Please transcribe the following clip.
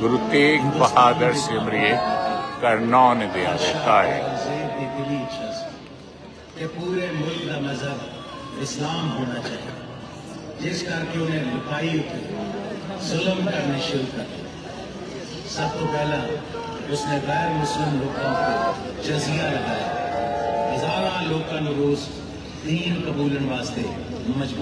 गुरु तेग बहादुर सिमरिए करना ने दिया देता है। कि पूरे मुल्क का मज़हब इस्लाम होना चाहिए, जिस करके उन्हें लुकाई जुलम करने शुरू कर सब तो पहला, उसने गैर मुस्लिम लोगों को जजिया लगाया। हजारा लोगों रोज़ ਉੱਤੇ ਜਜ਼ੀਆ ਕਬੂਲਣ ਵਾਸਤੇ ਮਜਬੂਰ